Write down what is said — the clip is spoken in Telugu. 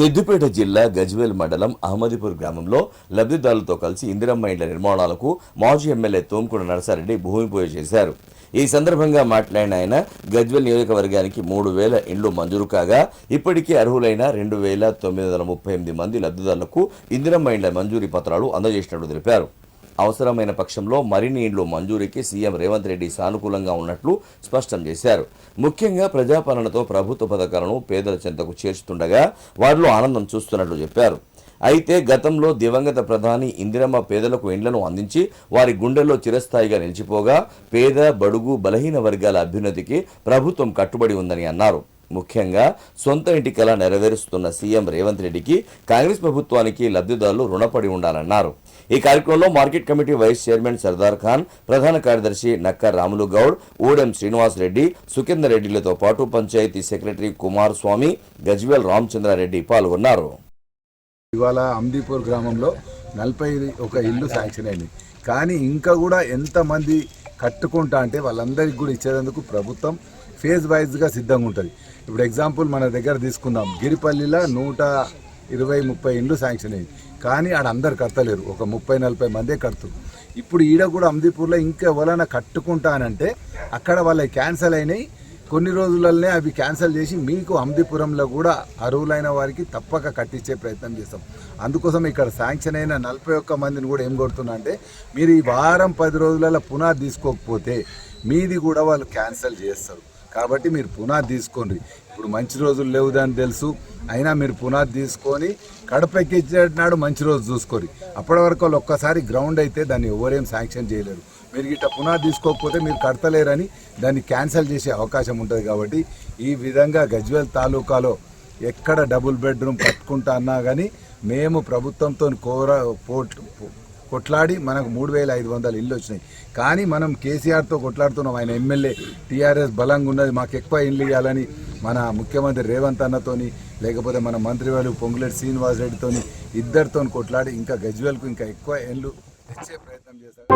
సిద్దిపేట జిల్లా గజ్వేల్ మండలం అహ్మదీపూర్ గ్రామంలో లబ్ధిదారులతో కలిసి ఇందిరమ్మ ఇండ్ల నిర్మాణాలకు మాజీ ఎమ్మెల్యే తోంకుడ నరసారెడ్డి భూమి పూజ చేశారు. ఈ సందర్భంగా మాట్లాడిన ఆయన గజ్వేల్ నియోజకవర్గానికి మూడు వేల ఇండ్లు మంజూరు కాగా ఇప్పటికే అర్హులైన రెండు వేల తొమ్మిది వందల ముప్పై ఎనిమిది మంది లబ్ధిదారులకు ఇందిరమ్మ ఇండ్ల మంజూరీ పత్రాలు అందజేసినట్లు తెలిపారు. అవసరమైన పక్షంలో మరిన్ని ఇండ్లు మంజూరీకి సీఎం రేవంత్ రెడ్డి సానుకూలంగా ఉన్నట్లు స్పష్టం చేశారు. ముఖ్యంగా ప్రజాపాలనతో ప్రభుత్వ పథకాలను పేదల చెంతకు చేర్చుతుండగా వారిలో ఆనందం చూస్తున్నట్లు చెప్పారు. అయితే గతంలో దివంగత ప్రధాని ఇందిరమ్మ పేదలకు ఇండ్లను అందించి వారి గుండెల్లో చిరస్థాయిగా నిలిచిపోగా పేద బడుగు బలహీన వర్గాల అభ్యున్నతికి ప్రభుత్వం కట్టుబడి ఉందని అన్నారు. ముఖ్యంగా సొంత ఇంటి కళ నెరవేరుస్తున్న సీఎం రేవంత్ రెడ్డికి కాంగ్రెస్ ప్రభుత్వానికి లబ్ధిదారులు రుణపడి ఉండాలన్నారు. ఈ కార్యక్రమంలో market committee vice chairman Sardar Khan ప్రధాన కార్యదర్శి నక్క రాములు గౌడ్ ఊడెం శ్రీనివాస్ రెడ్డి సుఖేందర్ రెడ్డిలతో పాటు పంచాయతీ సెక్రటరీ కుమార్ స్వామి గజ్వేల్ రామచంద్రారెడ్డి పాల్గొన్నారు. ఇవాళ అమ్దీపూర్ గ్రామంలో నలభై ఒక ఇల్లు శాంక్షన్ అయింది. కానీ ఇంకా కూడా ఎంతమంది కట్టుకుంటా అంటే వాళ్ళందరికీ కూడా ఇచ్చేందుకు ప్రభుత్వం ఫేజ్ వైజ్గా సిద్ధంగా ఉంటుంది. ఇప్పుడు ఎగ్జాంపుల్ మన దగ్గర తీసుకుందాం. గిరిపల్లిలో నూట ఇరవై ముప్పై ఇండ్లు శాంక్షన్ అయింది కానీ ఆడ అందరు కడతలేరు ఒక ముప్పై నలభై మందే కడుతుంది ఇప్పుడు ఈడ కూడా అమ్దీపూర్లో ఇంకా ఎవరైనా కట్టుకుంటానంటే అక్కడ వాళ్ళ క్యాన్సిల్ అయినాయి. కొన్ని రోజులనే అవి క్యాన్సిల్ చేసి మీకు అమ్దిపురంలో కూడా అరువులైన వారికి తప్పక కట్టించే ప్రయత్నం చేస్తాం. అందుకోసం ఇక్కడ శాంక్షన్ అయిన నలభై ఒక్క మందిని కూడా ఏం కొడుతున్నా అంటే మీరు ఈ వారం పది రోజులలో పునా తీసుకోకపోతే మీది కూడా వాళ్ళు క్యాన్సిల్ చేస్తారు. కాబట్టి మీరు పునా తీసుకోండి. ఇప్పుడు మంచి రోజులు లేవు దాన్ని తెలుసు. అయినా మీరు పునాది తీసుకొని కడపెక్కించేటనాడు మంచి రోజు చూసుకొని అప్పటి వరకు వాళ్ళు ఒక్కసారి గ్రౌండ్ అయితే దాన్ని ఎవరేం శాంక్షన్ చేయలేరు. మీరు ఇట్లా పునాది తీసుకోకపోతే మీరు కడతలేరని దాన్ని క్యాన్సిల్ చేసే అవకాశం ఉంటుంది కాబట్టి ఈ విధంగా గజ్వేల్ తాలూకాలో ఎక్కడ డబుల్ బెడ్రూమ్ కట్టుకుంటా అన్నా కానీ మేము ప్రభుత్వంతో కోర పోట్ కొట్లాడి మనకు మూడు వేల ఐదు వందల ఇల్లు వచ్చినాయి. కానీ మనం కేసీఆర్తో కొట్లాడుతున్నాం. ఆయన ఎమ్మెల్యే టీఆర్ఎస్ బలంగా ఉన్నది మాకు ఎక్కువ ఇల్లు ఇవ్వాలని మన ముఖ్యమంత్రి రేవంత్ అన్నతోని లేకపోతే మన మంత్రి వాళ్ళు పొంగులేటి శ్రీనివాస్ రెడ్డితోని ఇద్దరితో కొట్లాడి ఇంకా గజ్వేల్కు ఇంకా ఎక్కువ ఎండ్లు తెచ్చే ప్రయత్నం చేశారు.